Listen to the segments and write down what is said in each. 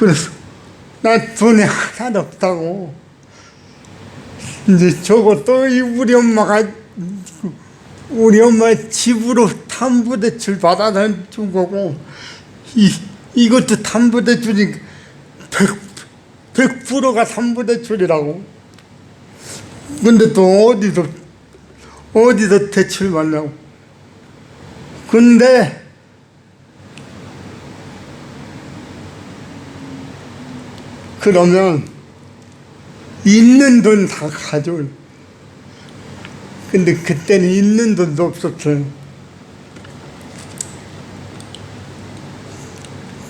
그래서 나 돈이 하나도 없다고. 이제 저것도 이 우리 엄마가 우리 엄마 집으로 담보대출 받아다 준 거고 이 이것도 담보대출이 100, 100%가 담보대출이라고. 근데 또 어디서 어디서 대출 받냐고. 근데 그러면 있는 돈 다 가져. 근데 그때는 있는 돈도 없었어요.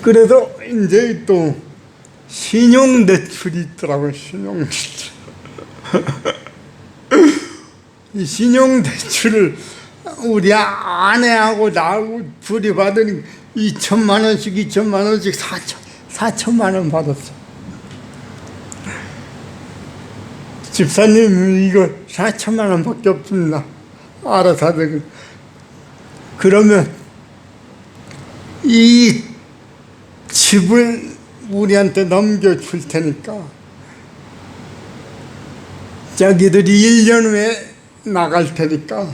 그래서 이제 또 신용대출이 있더라고요, 신용대출. 이 신용대출을 우리 아내하고 나하고 둘이 받으니 2천만 원씩 2천만 원씩 4천, 4천만 원 받았어. 집사님 이거 4천만 원밖에 없습니다. 알아서 하세요. 그러면 이 집을 우리한테 넘겨줄 테니까 자기들이 1년 후에 나갈 테니까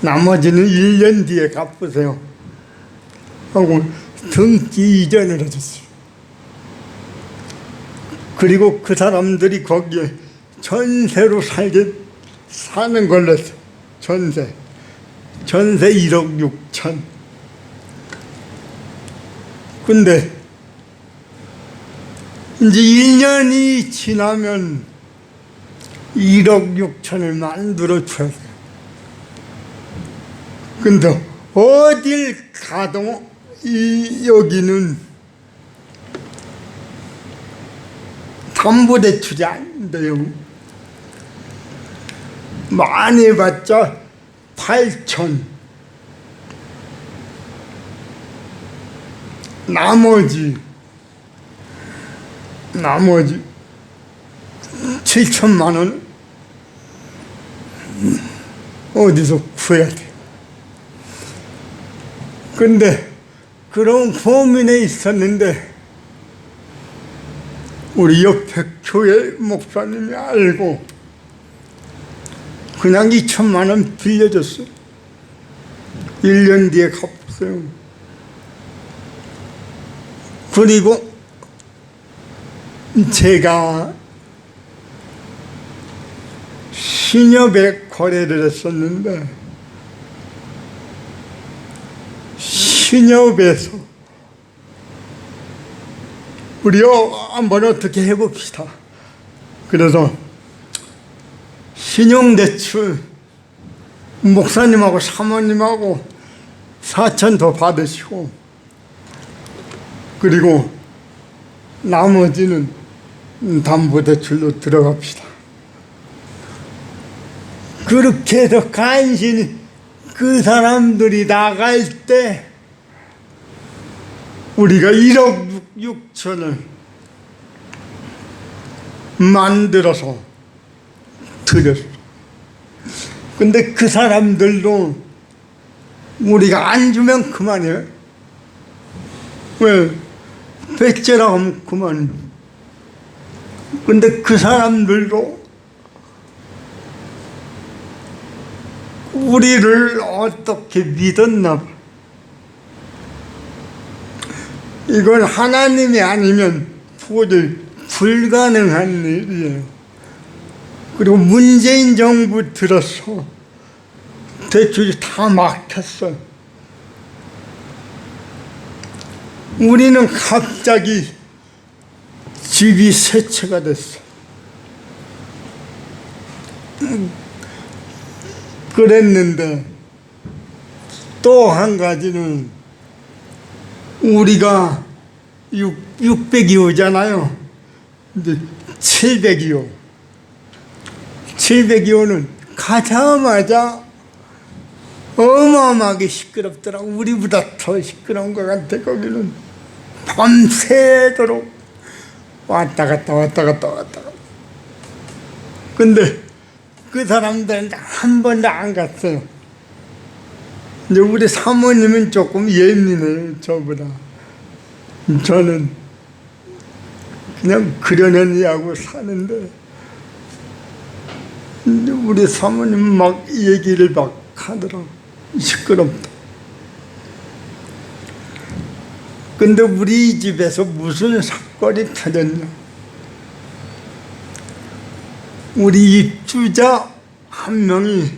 나머지는 1년 뒤에 갚으세요. 하고 등기 이전을 해줬어요. 그리고 그 사람들이 거기에 전세로 살게 사는 걸로 했어요. 전세. 전세 1억 6천. 근데 이제 1년이 지나면 1억 6천을 만들어 줘야 돼요. 근데 어딜 가도 이 여기는 담보대출이 안 돼요. 많이 해봤자 8천. 나머지, 나머지 7천만 원 어디서 구해야 돼요. 근데 그런 고민에 있었는데 우리 옆에 교회 목사님이 알고 그냥 2천만 원 빌려줬어요. 1년 뒤에 갚았어요. 그리고 제가 신협에 거래를 했었는데 신협에서 우리 한번 어떻게 해봅시다. 그래서 신용대출 목사님하고 사모님하고 4천 더 받으시고 그리고 나머지는 담보대출로 들어갑시다. 그렇게 해서 간신히 그 사람들이 나갈 때 우리가 1억 6천을 만들어서 드렸어. 근데 그 사람들도 우리가 안 주면 그만이에요. 왜? 백제라고 하면 그만. 근데 그 사람들도 우리를 어떻게 믿었나 이건 하나님이 아니면 도저히 불가능한 일이에요. 그리고 문재인 정부 들어서 대출이 다 막혔어. 우리는 갑자기 집이 세 채가 됐어. 그랬는데 또 한 가지는 우리가 6, 602호잖아요. 근데 702호. 702호는 가자마자 어마어마하게 시끄럽더라고. 우리보다 더 시끄러운 것 같아, 거기는. 밤새도록 왔다 갔다 왔다 갔다 왔다 갔다. 근데 그 사람들은 한 번도 안 갔어요. 이제 우리 사모님은 조금 예민해요, 저보다. 저는 그냥 그려내려고 사는데 우리 사모님 막 얘기를 막 하더라고. 시끄럽다. 근데 우리 집에서 무슨 사건이 터졌냐? 우리 입주자 한 명이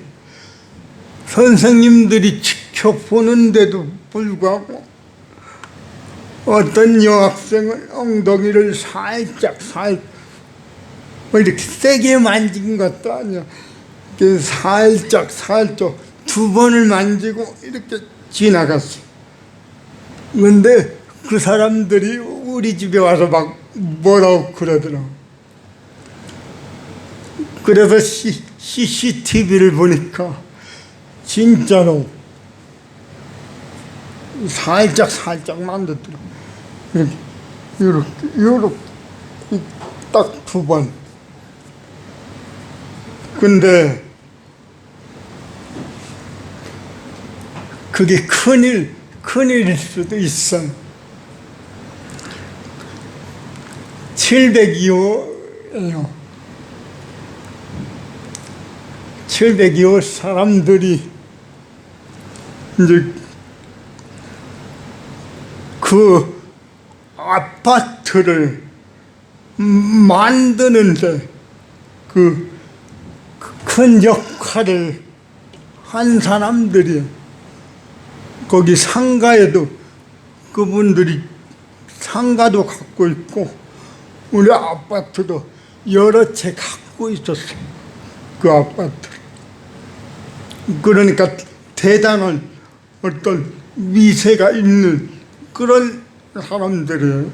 선생님들이 지켜보는데도 불구하고 어떤 여학생을 엉덩이를 살짝 살뭐 이렇게 세게 만진 것도 아니야. 살짝 살짝 두 번을 만지고 이렇게 지나갔어. 근데 그 사람들이 우리 집에 와서 막 뭐라고 그러더라고. 그래서 시, CCTV를 보니까 진짜로 살짝 살짝 만들더라고. 이렇게 이렇게 이렇게 딱 두 번. 근데 그게 큰일 큰일일 수도 있어. 702호예요. 702호 사람들이 이제 그 아파트를 만드는데 그 큰 역할을 한 사람들이 거기 상가에도 그분들이 상가도 갖고 있고 우리 아파트도 여러 채 갖고 있었어 그 아파트 그러니까 대단한 어떤 미세가 있는 그런 사람들이에요.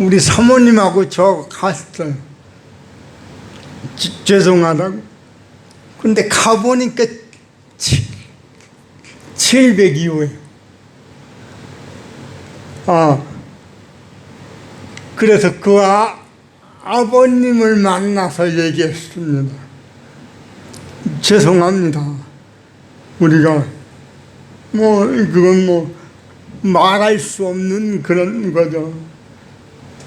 우리 사모님하고 저 갔어요. 지- 죄송하다고. 근데 가보니까 702호예요. 아, 그래서 그 아, 아버님을 만나서 얘기했습니다. 죄송합니다. 우리가 뭐 그건 뭐 말할 수 없는 그런 거죠.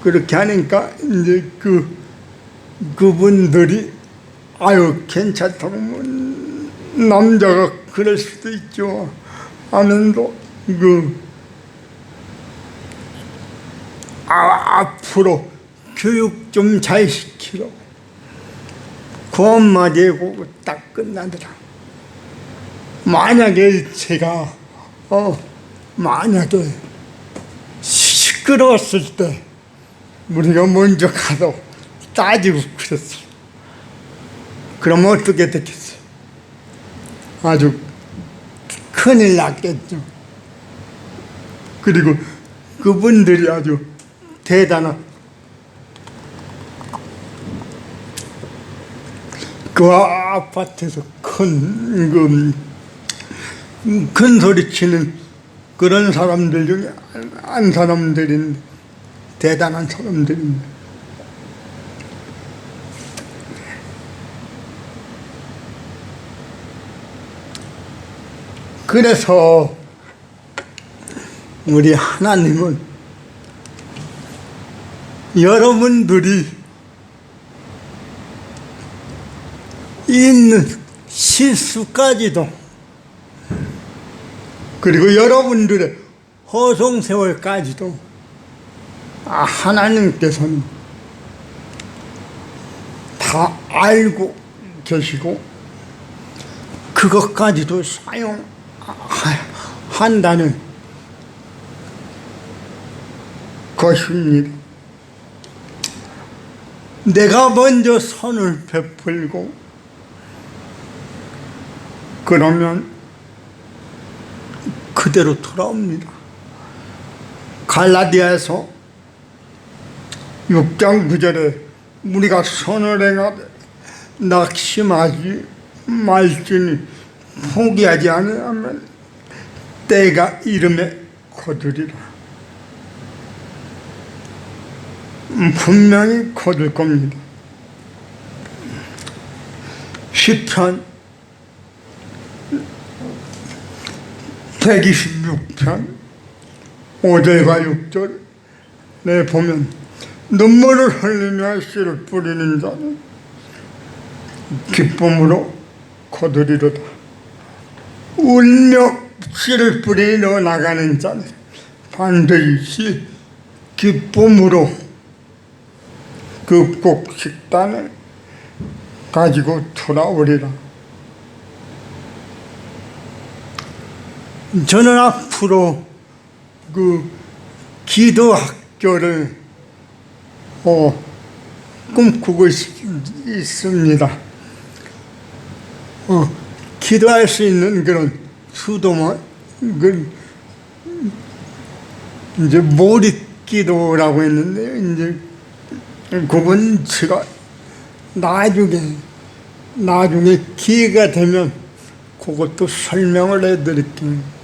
그렇게 하니까 이제 그 그분들이 아유 괜찮다고 뭐 남자가 그럴 수도 있죠. 하면서 그 아, 앞으로 교육 좀 잘 시키라고 그 한마디에 그거 딱 끝나더라. 만약에 제가 어 만약에 시끄러웠을 때 우리가 먼저 가서 따지고 그랬어. 그럼 어떻게 됐겠어? 아주 큰일 났겠죠. 그리고 그분들이 아주 대단한 그 아파트에서 큰, 그, 큰 소리 치는 그런 사람들 중에 한- 한 사람들인 대단한 사람들입니다. 그래서 우리 하나님은 여러분들이 있는 실수까지도 그리고 여러분들의 허송 세월까지도 아, 하나님께서는 다 알고 계시고 그것까지도 사용한다는 것입니다. 내가 먼저 선을 베풀고 그러면 그대로 돌아옵니다. 갈라디아에서 6장 9절에 우리가 선을 행하되 낙심하지 말지니 포기하지 않으면 때가 이름에 거두리라. 음, 분명히 거둘 겁니다. 시편 126편 5절과 6절에 보면 눈물을 흘리며 씨를 뿌리는 자는 기쁨으로 거두리로다. 울며 씨를 뿌리러 나가는 자는 반드시 기쁨으로 그꼭 식단을 가지고 돌아오리라. 저는 앞으로 그 기도 학교를 어, 꿈꾸고 있, 있습니다. 어, 기도할 수 있는 그런 수도만 그 이제 몰입 기도라고 했는데 이제 그건 제가 나중에 나중에 기회가 되면 그것도 설명을 해드릴게요.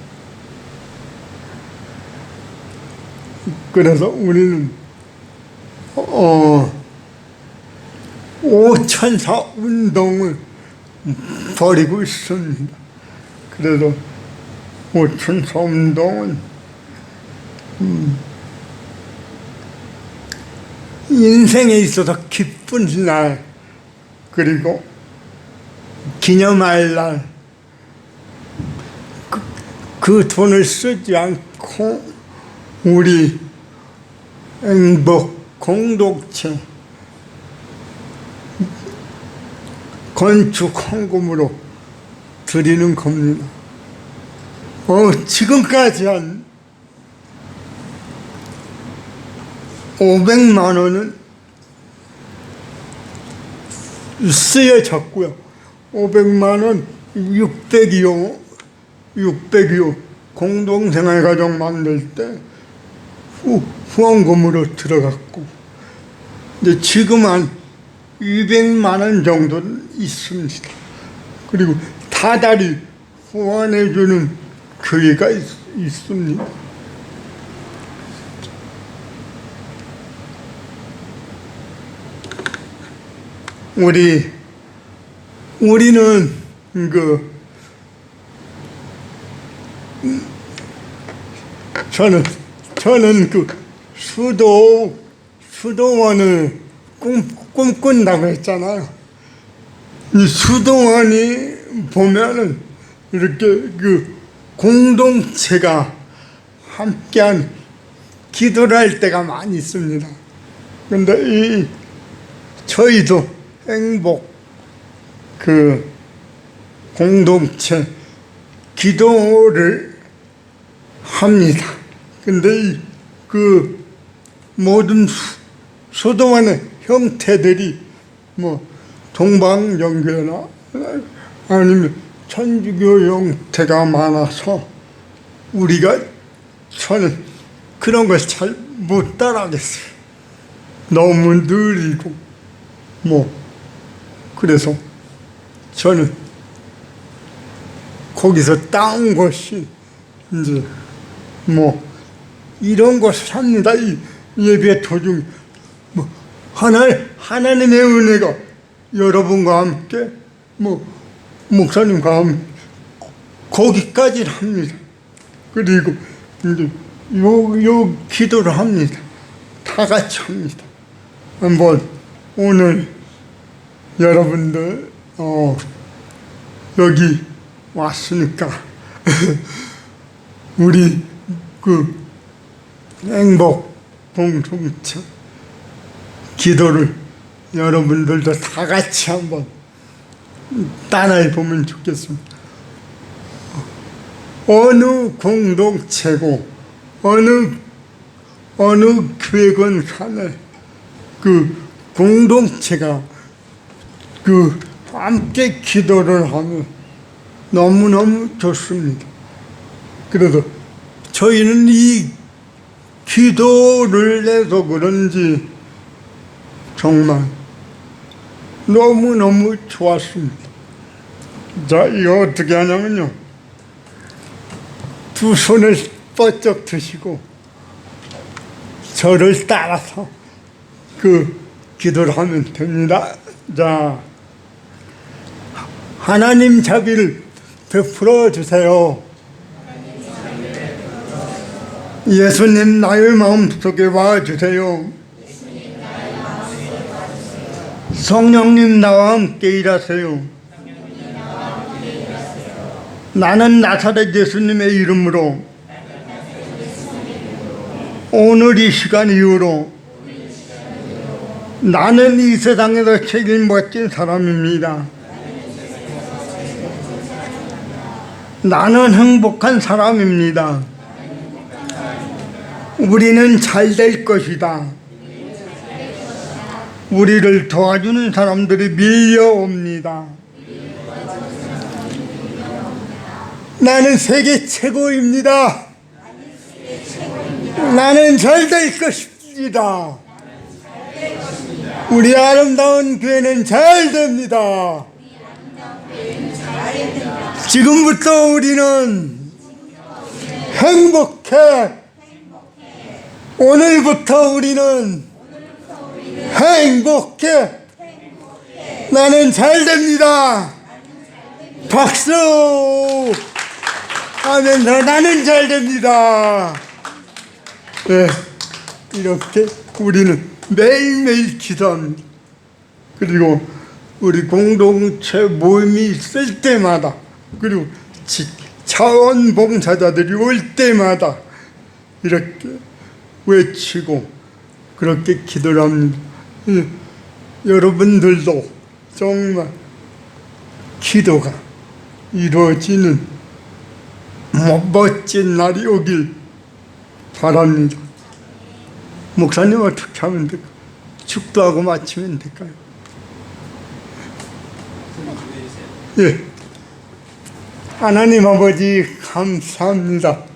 그래서 우리는 어 오천사 운동을 벌이고 있습니다. 그래서 오천사 운동은 음, 인생에 있어서 기쁜 날 그리고 기념할 날 그, 그 돈을 쓰지 않고 우리 행복 공동체 건축 헌금으로 드리는 겁니다. 어, 지금까지 한 500만 원은 쓰여졌고요. 500만 원, 600이요. 600이요. 공동생활가정 만들 때 후, 후원금으로 들어갔고 이제 지금 한 200만 원 정도는 있습니다. 그리고 다달이 후원해주는 교회가 있, 있습니다. 우리 우리는 그 저는 저는 그 수도 수도원을 꿈 꿈꾼다고 했잖아요. 이 수도원이 보면은 이렇게 그 공동체가 함께한 기도를 할 때가 많이 있습니다. 근데 이 저희도 행복 그 공동체 기도를 합니다. 근데 그 모든 소동안의 형태들이 뭐 동방정교나 아니면 천주교 형태가 많아서 우리가 저는 그런 걸 잘 못 따라하겠어요. 너무 느리고 뭐 그래서 저는 거기서 따온 것이 이제 뭐 이런 것을 합니다. 이 예배 도중 뭐 하나 하나님의 은혜가 여러분과 함께 뭐 목사님과 함께 거기까지 합니다. 그리고 이제 요, 요 기도를 합니다. 다 같이 합니다. 한번 오늘 여러분들 어, 여기 왔으니까 우리 그 행복 공동체 기도를 여러분들도 다 같이 한번 따라해 보면 좋겠습니다. 어느 공동체고 어느 어느 교회건 간에 그 공동체가 그 함께 기도를 하면 너무너무 좋습니다. 그래서 저희는 이 기도를 내서 그런지 정말 너무너무 좋았습니다. 자, 이거 어떻게 하냐면요. 두 손을 뻗쩍 드시고 저를 따라서 그 기도를 하면 됩니다. 자, 하나님 자비를 베풀어 주세요. 예수님 나의 마음속에 와 주세요. 성령님 나와 함께 일하세요. 나는 나사렛 예수님의 이름으로 오늘 이 시간 이후로 나는 이 세상에서 책임 멋진 사람입니다. 나는 행복한 사람입니다. 우리는 잘 될 것이다. 우리를 도와주는 사람들이 밀려옵니다. 나는 세계 최고입니다. 나는 잘 될 것입니다. 우리 아름다운 교회는 잘 됩니다. 지금부터 우리는 행복해. 오늘부터 우리는 행복해. 나는 잘 됩니다. 박수! 하면서 나는 잘 됩니다. 네, 이렇게 우리는 매일매일 기도합니다. 그리고 우리 공동체 모임이 있을 때마다 그리고 지- 자원봉사자들이 올 때마다 이렇게 외치고 그렇게 기도를 합니다. 예, 여러분들도 정말 기도가 이루어지는 뭐 멋진 날이 오길 바랍니다. 목사님 어떻게 하면 될까요? 축도하고 마치면 될까요? 예. 하나님 아버지 감사합니다.